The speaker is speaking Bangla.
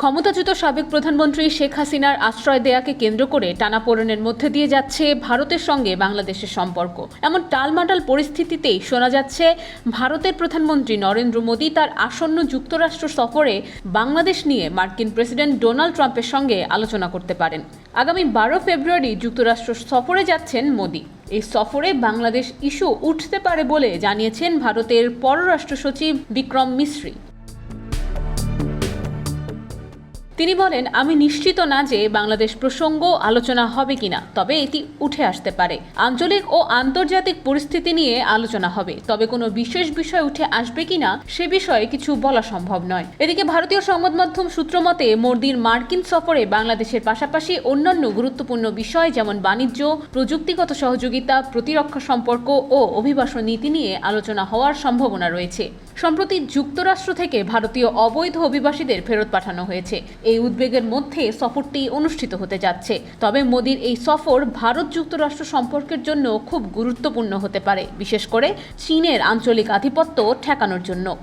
ক্ষমতাচ্যুত সাবেক প্রধানমন্ত্রী শেখ হাসিনার আশ্রয় দেয়াকে কেন্দ্র করে টানাপোড়েনের মধ্যে দিয়ে যাচ্ছে ভারতের সঙ্গে বাংলাদেশের সম্পর্ক। এমন টালমাটাল পরিস্থিতিতেই শোনা যাচ্ছে, ভারতের প্রধানমন্ত্রী নরেন্দ্র মোদী তার আসন্ন যুক্তরাষ্ট্র সফরে বাংলাদেশ নিয়ে মার্কিন প্রেসিডেন্ট ডোনাল্ড ট্রাম্পের সঙ্গে আলোচনা করতে পারেন। আগামী বারো ফেব্রুয়ারি যুক্তরাষ্ট্র সফরে যাচ্ছেন মোদী। এই সফরে বাংলাদেশ ইস্যু উঠতে পারে বলে জানিয়েছেন ভারতের পররাষ্ট্র সচিব বিক্রম মিশ্রি তিনি বলেন, আমি নিশ্চিত না যে বাংলাদেশ প্রসঙ্গ আলোচনা হবে কিনা, তবে এটি উঠে আসতে পারে। আঞ্চলিক ও আন্তর্জাতিক পরিস্থিতি নিয়ে আলোচনা হবে, তবে কোনো বিশেষ বিষয় উঠে আসবে কিনা, সে বিষয়ে কিছু বলা সম্ভব নয়। এদিকে ভারতীয় সংবাদ মাধ্যম সূত্র মতে, মোদির মার্কিন সফরে বাংলাদেশের পাশাপাশি অন্যান্য গুরুত্বপূর্ণ বিষয় যেমন বাণিজ্য, প্রযুক্তিগত সহযোগিতা, প্রতিরক্ষা সম্পর্ক ও অভিবাসন নীতি নিয়ে আলোচনা হওয়ার সম্ভাবনা রয়েছে। সম্প্রতি যুক্তরাষ্ট্র থেকে ভারতীয় অবৈধ অভিবাসীদের ফেরত পাঠানো হয়েছে। এই উদ্বেগের মধ্যে সফরটি অনুষ্ঠিত হতে যাচ্ছে। তবে মোদির এই সফর ভারত যুক্তরাষ্ট্র সম্পর্কের জন্য খুব গুরুত্বপূর্ণ হতে পারে, বিশেষ করে চীনের আঞ্চলিক আধিপত্য ঠেকানোর জন্য।